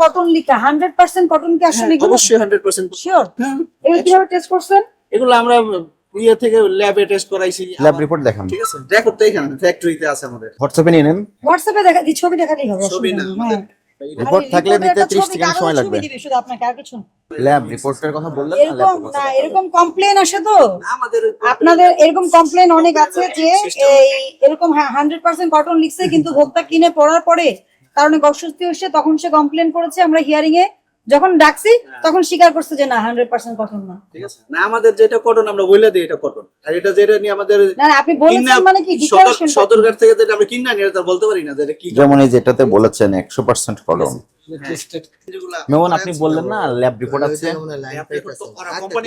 Cotton লিখা। Cotton কি আসলে হ্যাঁ, অবশ্যই হান্ড্রেড পার্সেন্ট শিওর এগুলো কীভাবে টেস্ট করছেন? এগুলো আমরা ইয়ে থেকে ল্যাবে টেস্ট করাইছি। ল্যাব রিপোর্ট দেখান। ঠিক আছে? রেকর্ড তো এখানে ফ্যাক্টরিতে আছে আমাদের। হোয়াটসঅ্যাপে নিয়ে নেন। হোয়াটসঅ্যাপে দেখা দি ছবি দেখালেই হবে ছবি না, অসুবিধা নেই, আমাদের হ্যাঁ। রিপোর্ট থাকলে নিতে 30 সেকেন্ড সময় লাগবে। শুধু আপনাকে আর কিছু ল্যাব রিপোর্টের কথা বললেন এরকম না এরকম কমপ্লেন আসে তো। আমাদের আপনাদের এরকম কমপ্লেন অনেক আছে যে এই এরকম হান্ড্রেড পার্সেন্ট কটন লিখছে কিন্তু ভোক্তা কিনে পড়ার পরে তার অনেক অস্বস্তি হচ্ছে তখন সে কমপ্লেন করেছে আমরা হিয়ারিং এ যখন ডাকছি তখন স্বীকার করছে যে না হান্ড্রেড পার্সেন্ট কটন না। ঠিক আছে। না আমাদের যেটা কটন আমরা বলে দিই এটা কটন আর এটা যেটা নিয়ে আমাদের না আপনি বলেছেন মানে কি ডিক্লারেশন সদরঘাট থেকে যেটা আমরা কিনা নিয়ে এটা বলতে পারি না যে এটা কি যেমন এই যেটাতে বলেছেন একশো পার্সেন্ট কলম যেগুলা- মেমন আপনি বললেন না ল্যাব রিপোর্ট আছে?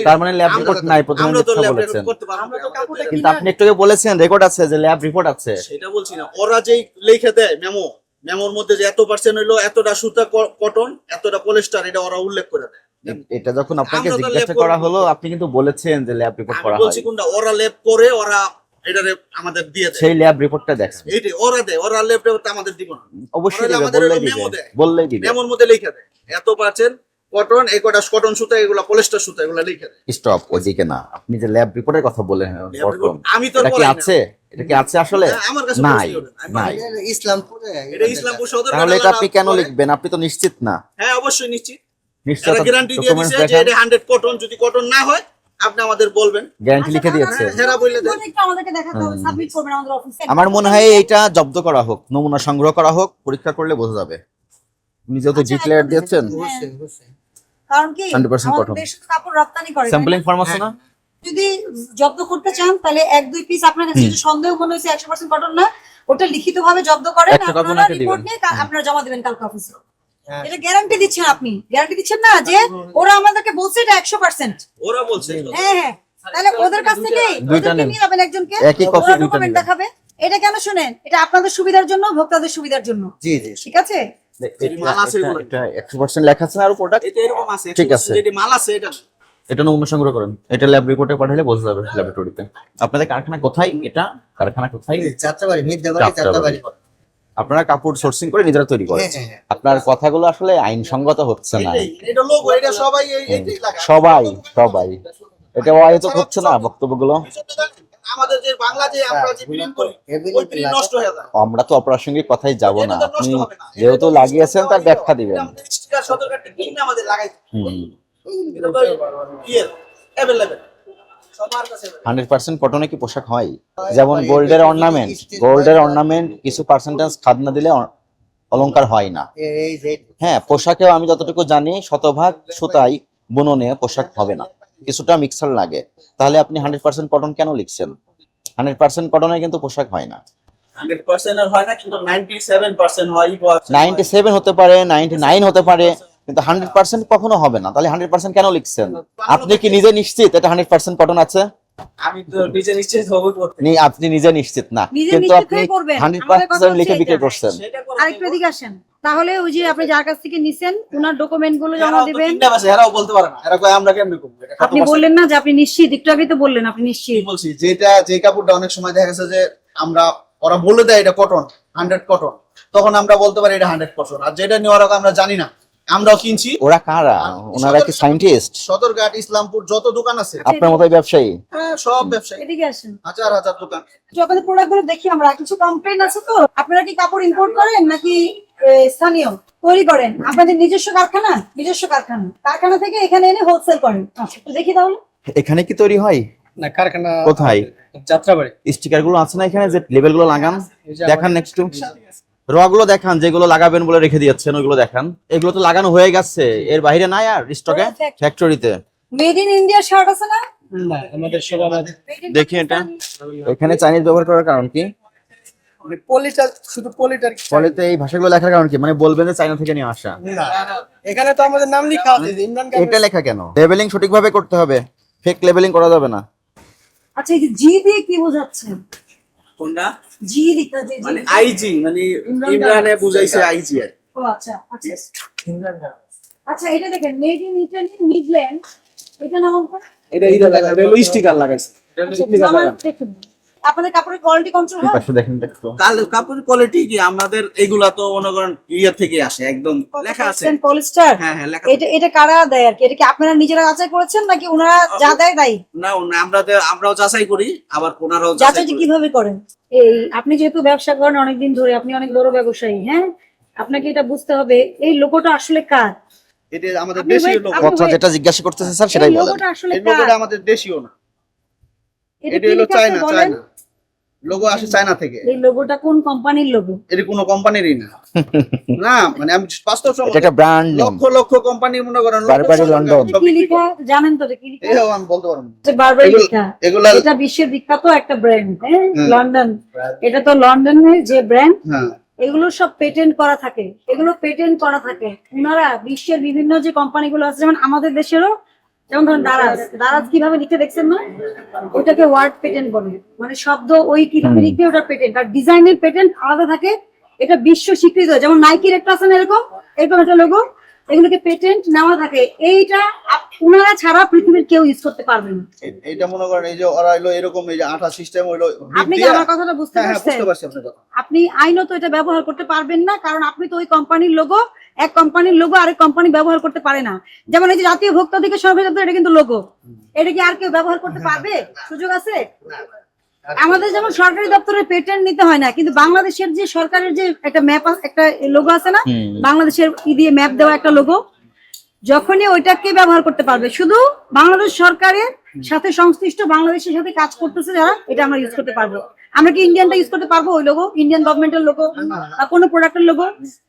তার মানে ল্যাব রিপোর্ট নাই প্রথমে আমরা তো মিথ্যা বলেছেন। করতে পারব আমরা তো কিন্তু আপনি একটু বলেছেন রেকর্ড আছে যে ল্যাব রিপোর্ট আছে। সেটা বলছি না। ওরা যেই লিখে দেয় মেমো মেমোর মধ্যে যে এত পার্সেন্ট হইল এতটা সুতা কটন এতটা পলিস্টার এটা ওরা উল্লেখ করে দেয়। এটা যখন আপনাকে জিজ্ঞাসা করা হলো আপনি কিন্তু বলেছেন যে ল্যাব রিপোর্ট করা বলছি কোনটা? ওরা লেপ করে ওরা এটা আমাদের দিয়ে দেয়। সেই ল্যাব রিপোর্টটা দেখেন। এইটাই ওরা দেয়। ওরা লেপ আমাদের দিব না। অবশ্যই দিবে বললেই দিবে। বললেই দিবে। মেমোর মধ্যে লিখে দেয়। এত পার্সেন্ট কটন এই কটা কটন সুতা এগুলা পলিস্টার সুতা এগুলা লিখে দেয়। স্টপ ওইদিকে না। আপনি যে ল্যাব রিপোর্টের কথা Lab আমি তো না। আছে? এটা কি আছে আসলে? হ্যাঁ, আমার নাই নাই। ইসলামপুরে এটা ইসলামপুর সদর তাহলে এটা আপনি কেন লিখবেন? আপনি তো নিশ্চিত না। হ্যাঁ অবশ্যই নিশ্চিত। নিশ্চিত গ্যারান্টি দিয়ে ডকুমেন্টস যে এটা 100 কটন যদি কটন না হয় আপনি আমাদের বলবেন। গ্যারান্টি লিখে দিয়েছে। হ্যাঁ, হেরা বললে আমাদেরকে দেখাতে হবে সাবমিট করবেন আমাদের অফিসে আমার মনে হয় এটা জব্দ করা হোক নমুনা সংগ্রহ করা হোক পরীক্ষা করলে বোঝা যাবে। আপনি যেহেতু আচ্ছা, ডিক্লেয়ার দিয়েছেন। অবশ্যই কারণ কি 100% আমাদের cotton। দেশ তো কাপড় রপ্তানি করে স্যাম্পলিং ফর্ম আছে না? যদি জব্দ করতে চান তাহলে এক দুই পিস আপনার কাছে যদি সন্দেহ মনে হয়েছে একশো পার্সেন্ট কটন না ওটা লিখিত ভাবে জব্দ করেন আপনারা রিপোর্ট নিয়ে আপনারা জমা দিবেন কালকে অফিসে হ্যাঁ। এটা গ্যারান্টি দিচ্ছেন আপনি। গ্যারান্টি দিচ্ছেন না যে ওরা আমাদেরকে বলছে এটা একশো পার্সেন্ট ওরা বলছে হ্যাঁ হ্যাঁ। তাহলে ওদের কাছ থেকে ওদেরকে নিয়ে যাবেন একজনকে। ওরা নেবেন। দেখাবে। এটা কেন শুনেন? এটা আপনাদের সুবিধার জন্য ভোক্তাদের সুবিধার জন্য। জি জি। ঠিক আছে? মাল আছে এটা একশো পার্সেন্ট লেখা আছে আর প্রোডাক্ট এটা এরকম আছে ঠিক আছে। যেটি মাল আছে এটা এটা নমুনা সংগ্রহ করেন। এটা ল্যাব রিপোর্টে পাঠালে বোঝা যাবে ল্যাবরেটরিতে আপনাদের কারখানা কোথায়? এটা কারখানা কোথায়? যাত্রাবাড়ি মির্জাবাড়ি যাত্রাবাড়ি। যাত্রাবাড়ি আপনারা কাপড় সোর্সিং করে নিজেরা তৈরি করেন। হ্যাঁ, হ্যাঁ, হ্যাঁ। আপনার কথাগুলো আসলে আইনসঙ্গত হচ্ছে না। এটা লোগো এটা সবাই সবাই সবাই। এটা অহেতুক হচ্ছে না বক্তব্যগুলো? আমাদের যে বাংলা যে আমরা যে প্রিন্ট করি Heavily নষ্ট হয়ে যায়। আমরা তো অপ্রাসঙ্গিক কথাই যাব না। আপনি। যেহেতু লাগিয়েছেন তার ব্যাখ্যা দিবেন। হান্ড্রেড পার্সেন্ট কটনে কি পোশাক হয়? যেমন গোল্ডের অর্নামেন্ট গোল্ডের অর্নামেন্ট কিছু পার্সেন্টেজ খাদ না দিলে অলংকার হয় না। এই- এই যে হ্যাঁ পোশাকেও আমি যতটুকু জানি শতভাগ সুতাই বুননে পোশাক হবে না। কিছুটা মিক্সার লাগে। তাহলে আপনি হান্ড্রেড পার্সেন্ট কটন কেন লিখছেন? হান্ড্রেড পার্সেন্ট কটনে কিন্তু পোশাক হয় না। 100% হয় না কিন্তু 97% হয় নাইনটি সেভেন হতে পারে নাইনটি নাইন হতে পারে। কিন্তু হান্ড্রেড পার্সেন্ট কখনো হবে না। তাহলে হান্ড্রেড পার্সেন্ট কেন লিখছেন? আপনি কি নিজে নিশ্চিত এটা হান্ড্রেড পার্সেন্ট কটন আছে? আমি তো নিজে নিশ্চিত হব করতে নি- আপনি নিজে নিশ্চিত না। কিন্তু আপনি হান্ড্রেড পার্সেন্ট লিখে বিক্রি করছেন। আরেকটু এদিকে আসেন। তাহলে ওই যে আপনি যার কাছ থেকে নিছেন ওনার ডকুমেন্টগুলো জমা এরাও দিবেন। এরাও বলতে পারে না। এরা কয় আমরা কেমনে করব? আপনি বললেন না যে আপনি নিশ্চিত। একটু আগেই তো বললেন আপনি নিশ্চিত। বলছি যেটা যে কাপড়টা অনেক সময় দেখা গেছে যে আমরা ওরা বলে দেয় এটা কটন হান্ড্রেড কটন। তখন আমরা বলতে পারি এটা হান্ড্রেড কটন। আর যেটা নেওয়ার আগে আমরা জানি না। আমরাও কিনছি। ওরা কারা? ওনারা কি সাইন্টিস্ট? সদরঘাট ইসলামপুর যত দোকান আছে। আপনার মতোই ব্যবসায়ী? হ্যাঁ সব ব্যবসায়ী। এদিকে আসেন। হাজার হাজার দোকান। আপনাদের প্রোডাক্ট দেখি আমরা। কিছু কমপ্লেন আছে তো? আপনারা কি কাপড় ইম্পোর্ট করেন নাকি স্থানীয়? তৈরি করেন। আপনাদের নিজস্ব কারখানা? নিজস্ব কারখানা। কারখানা থেকে এখানে এনে হোলসেল করেন। আচ্ছা, দেখি তাহলে। এখানে কি তৈরি হয়? না কারখানা কোথায়? যাত্রাবাড়ি। স্টিকারগুলো আছে না এখানে? যে লেবেলগুলো লাগান? দেখান নেক্সট র গুলো দেখান যেগুলো লাগাবেন বলে রেখে দিয়েছেন ওইগুলো দেখান। এগুলো তো লাগানো হয়ে গেছে। এর বাইরে নাই আর স্টকে? ফ্যাক্টরিতে মেড ইন ইন্ডিয়া শার্ট আছে না? দেখি এটা। এখানে চাইনিজ ব্যবহার করার কারণ কি? পলিটা শুধু পলিটার এই ভাষাগুলো লেখার কারণ কি? মানে বলবেন যে চাইনা থেকে নিয়ে আসা। এখানে তো আমাদের নাম লেখা আছে ইমরান এটা লেখা কেন? লেবেলিং সঠিকভাবে করতে হবে। ফেক লেবেলিং করা যাবে না। আচ্ছা এই জি দিয়ে কি বোঝাচ্ছেন? কোনটা? জি লিখা জি মানে আইজি মানে ইমরানে বুঝাইছে আইজি আর। ও আচ্ছা আচ্ছা। আচ্ছা এটা দেখেন মেড ইন ইটালি মিডল্যান্ড এটা নাম এটা ইটা লাগা রেল স্টিকার লাগাইছে। আমার দেখুন আপনাদের কাপড়ের কোয়ালিটি কন্ট্রোল হয়? পাশে দেখেন। কাল- কাপড়ের কোয়ালিটি কি? আমাদের এগুলা তো মনে করেন ইয়ে থেকে আসে একদম লেখা আছে। পলিস্টার হ্যাঁ হ্যাঁ লেখা এটা এটা কারা দেয় আর কি? এটা কি আপনারা নিজেরা যাচাই করেছেন নাকি ওনারা যা দেয় তাই? না না, আমরা আমরাও যাচাই করি আবার ওনারাও যাচাই কীভাবে করেন? এই আপনি যেহেতু ব্যবসা করেন অনেকদিন ধরে আপনি অনেক বড় ব্যবসায়ী হ্যাঁ? আপনাকে এটা বুঝতে হবে এই লোকটা আসলে কার? এটা আমাদের দেশীয় আপনি কথা যেটা জিজ্ঞাসা করতেছে স্যার সেটাই বলেন। লোগোটা আসলে এই কার? লোগোটা আমাদের দেশীয় না। এটা হলো চায়না চায়না। লোগো আসে চায়না থেকে। এই লোগোটা কোন কোম্পানির লোগো? এটা কোনো কোম্পানিরই না। না মানে আমি বাস্তব এটা সম্মত একটা ব্র্যান্ড লক্ষ লক্ষ কোম্পানি মনে করেন বারবারি লন্ডন। কি লেখা? জানেন তো এটা কি লেখা? আমি বলতে পারব না। বারবারি লেখা। এগুলা এটা বিশ্বের বিখ্যাত একটা ব্র্যান্ড লন্ডন এটা তো লন্ডনের যে ব্র্যান্ড হ্যাঁ। এগুলো সব পেটেন্ট করা থাকে। এগুলো পেটেন্ট করা থাকে। ওনারা বিশ্বের বিভিন্ন যে কোম্পানিগুলো আছে যেমন আমাদের দেশেরও যেমন ধরুন দারাজ দারাজ কীভাবে লিখতে দেখছেন না? ওটাকে ওয়ার্ড পেটেন্ট বলে। মানে শব্দ ওই কীভাবে লিখবে ওটা পেটেন্ট আর ডিজাইনের পেটেন্ট আলাদা থাকে এটা বিশ্ব স্বীকৃত। যেমন নাইকির একটা আছে না এরকম? এরকম একটা লোগো এগুলোকে পেটেন্ট নেওয়া থাকে। এইটা ওনারা ছাড়া পৃথিবীর কেউ ইউজ করতে পারবে না। এইটা মনে করেন এই যে ওরা হইল এরকম এই যে আঠা সিস্টেম হইল আপনি কি আমার কথাটা বুঝতে হ্যাঁ হ্যাঁ পারছেন? বুঝতে পারছি আপনার আপনি আইনত এটা ব্যবহার করতে পারবেন না কারণ আপনি তো ওই কোম্পানির লোগো এক কোম্পানির লোগো আরেক কোম্পানি ব্যবহার করতে পারে না। যেমন এই যে জাতীয় ভোক্তা অধিকার দপ্তর, এটা কিন্তু লোগো এটা কি আর কেউ ব্যবহার করতে পারবে? সুযোগ আছে? আমাদের যেমন সরকারি দপ্তরের পেটেন্ট নিতে হয় না কিন্তু বাংলাদেশের যে সরকারের যে একটা ম্যাপ একটা লোগো আছে না বাংলাদেশের ই দিয়ে ম্যাপ দেওয়া একটা লোগো যখনই ওইটাকে ব্যবহার করতে পারবে। শুধু বাংলাদেশ সরকারের সাথে সংশ্লিষ্ট বাংলাদেশের সাথে কাজ করতেছে যারা এটা আমরা ইউজ করতে পারব। আমরা কি ইন্ডিয়ানটা ইউজ করতে পারব ওই লোগো ইন্ডিয়ান গভর্নমেন্টের লোগো বা কোনো প্রোডাক্টের লোগো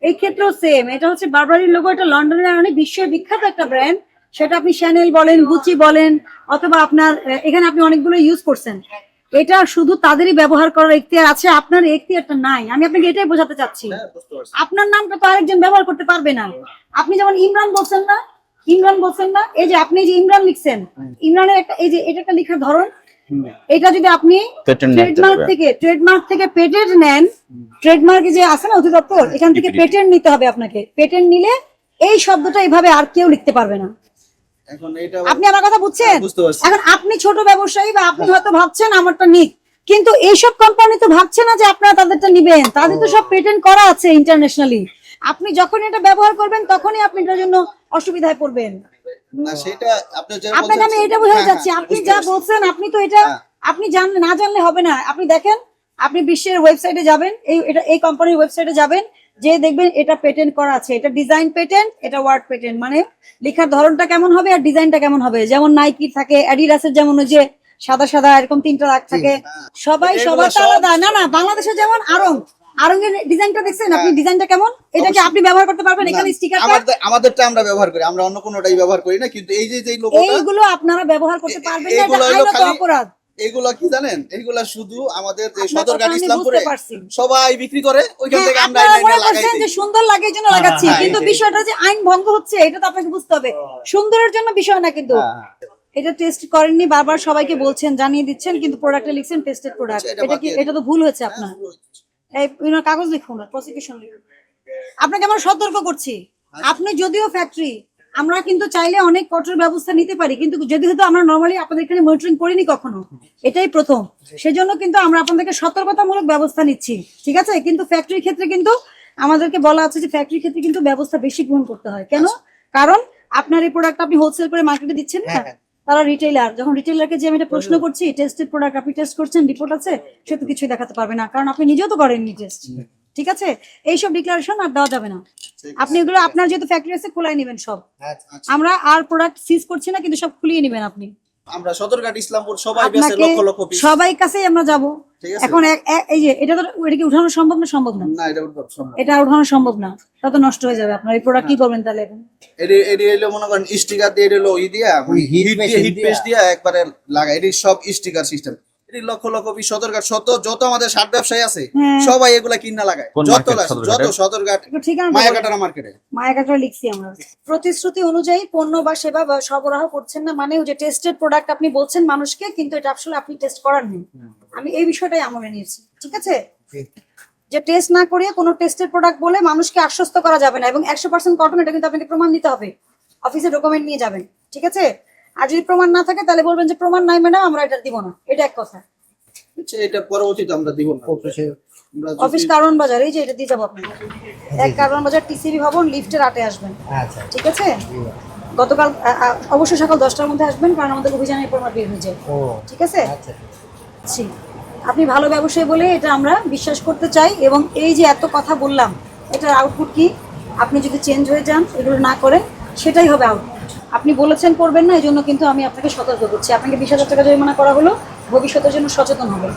এই ক্ষেত্রেও সেম এটা হচ্ছে বারবারির লোগো এটা লন্ডনের অনেক বিশ্বের বিখ্যাত একটা ব্র্যান্ড সেটা আপনি শ্যানেল বলেন গুচি বলেন অথবা আপনার এখানে আপনি অনেকগুলো ইউজ করছেন। এটা শুধু তাদেরই ব্যবহার করার এখতিয়ার আছে আপনার এখতিয়ারটা নাই। আমি আপনাকে এটাই বোঝাতে চাচ্ছি। হ্যাঁ আপনার নামটা তো আরেকজন ব্যবহার করতে পারবে না। আপনি যেমন ইমরান বলছেন না ইমরান বলছেন না এই যে আপনি যে ইমরান লিখছেন ইমরানের একটা এই যে এটা একটা লেখার ধরন এটা যদি আপনি ট্রেডমার্ক থেকে ট্রেডমার্ক থেকে পেটেন্ট নেন ট্রেডমার্কে যে আছে না অধিদপ্তর এখান থেকে পেটেন্ট নিতে হবে আপনাকে। পেটেন্ট নিলে এই শব্দটা এভাবে আর কেউ লিখতে পারবে না। আপনি আমার কথা বুঝছেন? হ্যাঁ, বুঝতে পারছি। এখন আপনি ছোট ব্যবসায়ী বা আপনি হয়তো ভাবছেন আমারটা নিক কিন্তু এইসব কোম্পানি তো ভাবছে না যে আপনারা তাদেরটা নিবেন। তাদের তো সব পেটেন্ট করা আছে ইন্টারন্যাশনালি আপনি যখন এটা ব্যবহার করবেন তখনই আপনি এটার জন্য অসুবিধায় পড়বেন। সেটা আপনাকে আমি এটা বোঝাতে হ্যাঁ, চাচ্ছি হ্যাঁ, আপনি যা বলছেন আপনি তো এটা হ্যাঁ। আপনি জান না জানলে হবে না। আপনি দেখেন আপনি বিশ্বের ওয়েবসাইটে যাবেন এই এটা এই কোম্পানির ওয়েবসাইটে যাবেন যে দেখবেন এটা পেটেন্ট করা আছে। এটা ডিজাইন পেটেন্ট এটা ওয়ার্ড পেটেন্ট মানে লেখার ধরনটা কেমন হবে আর ডিজাইনটা কেমন হবে? যেমন নাইকি থাকে অ্যাডিডাসের যেমন ওই যে সাদা সাদা এরকম তিনটা দাগ থাকে। সবাই সবার আলাদা। না না বাংলাদেশে যেমন আরং। আরঙ্গের ডিজাইনটা দেখছেন? আপনি ডিজাইনটা কেমন? এটা কি আপনি ব্যবহার করতে পারবেন এখানে না, স্টিকারটা আমাদের আমাদেরটা আমরা ব্যবহার করি। আমরা অন্য কোনোটাই ব্যবহার করি না কিন্তু এই যে যে লোগোটা এইগুলো আপনারা ব্যবহার করতে পারবেন না এটা আইনত অপরাধ। এগুলা কি জানেন? এগুলা শুধু আমাদের যে সদরঘাট ইসলামপুরে সবাই বিক্রি করে ওইখান হ্যাঁ, থেকে আমরা মনে করছেন যে সুন্দর লাগে এই জন্য লাগাচ্ছি হ্যাঁ, কিন্তু বিষয়টা যে আইন ভঙ্গ হচ্ছে এটা তো আপনাকে বুঝতে হবে। সুন্দরের জন্য বিষয় না কিন্তু। হ্যাঁ, এটা টেস্ট করেননি বারবার সবাইকে বলছেন জানিয়ে দিচ্ছেন কিন্তু প্রোডাক্টে লিখছেন টেস্টেড প্রোডাক্ট আচ্ছা, এটা এটা কি এটা তো ভুল হয়েছে আপনার। কাগজ লিখুন প্রসিকিউশন লিখুন। আপনাকে আমরা সতর্ক করছি। আপনি যদিও ফ্যাক্টরি আমরা কিন্তু চাইলে অনেক কঠোর ব্যবস্থা নিতে পারি, কিন্তু যদি হয়তো আমরা নর্মালি আপনাদের এখানে মনিটরিং করিনি কখনো, এটাই প্রথম। সেজন্য কিন্তু আমরা আপনাদেরকে সতর্কতামূলক ব্যবস্থা নিচ্ছি, ঠিক আছে? কিন্তু ফ্যাক্টরির ক্ষেত্রে কিন্তু আমাদেরকে বলা আছে যে ফ্যাক্টরির ক্ষেত্রে কিন্তু ব্যবস্থা বেশি গ্রহণ করতে হয়। কেন? কারণ আপনার এই প্রোডাক্ট আপনি হোলসেল করে মার্কেটে দিচ্ছেন না? তারা রিটেলার যখন রিটেলারকে যে আমি এটা প্রশ্ন করছি টেস্টেড প্রোডাক্ট আপনি টেস্ট করছেন রিপোর্ট আছে সে তো কিছুই দেখাতে পারবে না। কারণ আপনি নিজেও তো করেননি টেস্ট ঠিক আছে? এইসব ডিক্লারেশন আর দেওয়া যাবে না। আপনি এগুলো আপনার যেহেতু ফ্যাক্টরি আছে খোলাই নেবেন সব। আচ্ছা। আমরা আর প্রোডাক্ট সিজ করছি না কিন্তু সব খুলিয়ে নেবেন আপনি। আমরা সদরঘাট ইসলামপুর সবাই কাছে লক্ষ লক্ষ পিস সবাই কাছেই আমরা যাব। এখন এই যে এটা তো এটা কি উঠানো সম্ভব না সম্ভব না? না এটা উঠানো সম্ভব এটা উঠানো সম্ভব না। তা তো নষ্ট হয়ে যাবে আপনার। এই প্রোডাক্ট কি করবেন তাহলে এখন? এডি এডি হলো মনে করেন স্টিকার দিয়ে এডি হলো ই দিয়া হিট দিয়ে হিট পেস্ট দিয়া একবারে লাগা এডি সব sticker system lakh lakh piece Sadarghat শত যত আমাদের সার ব্যবসায়ী আছে হ্যাঁ। সবাই এগুলা কিনা লাগায়। যত যত? সদরঘাট। মায়াকাটারা মার্কেটে মায়াকাটা লিখছি আমরা। প্রতিশ্রুতি অনুযায়ী পণ্য বা সেবা বা সরবরাহ করছেন না মানে যে টেস্টেড প্রোডাক্ট আপনি বলছেন মানুষকে কিন্তু এটা আসলে আপনি টেস্ট করাননি আমি এই বিষয়টাই আমলে নিয়েছি ঠিক আছে? যে টেস্ট না করিয়ে কোনো টেস্টেড প্রোডাক্ট বলে মানুষকে আশ্বস্ত করা যাবে না এবং একশো পার্সেন্ট কটন এটা কিন্তু আপনাকে প্রমাণ দিতে হবে। অফিসে ডকুমেন্ট নিয়ে যাবেন ঠিক আছে? আর যদি প্রমাণ না থাকে তাহলে বলবেন যে প্রমাণ নাই ম্যাডাম আমরা এটা দিব না। এটা এক কথা। হচ্ছে এটা পরবর্তীতে আমরা দিব না। অফিস কারণ বাজার এই যে এটা দিয়ে যাব আপনাকে। এক কারণ বাজার টিসিবি ভবন লিফটের আটে আসবেন। আচ্ছা। ঠিক আছে? গতকাল অবশ্যই সকাল দশটার মধ্যে আসবেন কারণ আমাদের অভিযানের পর আমরা বের হয়ে যায় ঠিক আছে? আচ্ছা। জি আপনি ভালো ব্যবসায়ী বলে এটা আমরা বিশ্বাস করতে চাই এবং এই যে এত কথা বললাম এটার আউটপুট কি? আপনি যদি চেঞ্জ হয়ে যান এগুলো না করেন সেটাই হবে আউটপুট আপনি বলেছেন করবেন না এই জন্য কিন্তু আমি আপনাকে সতর্ক করছি। আপনাকে বিশ টাকা জরিমানা করা হলো, ভবিষ্যতের জন্য সচেতন হবেন।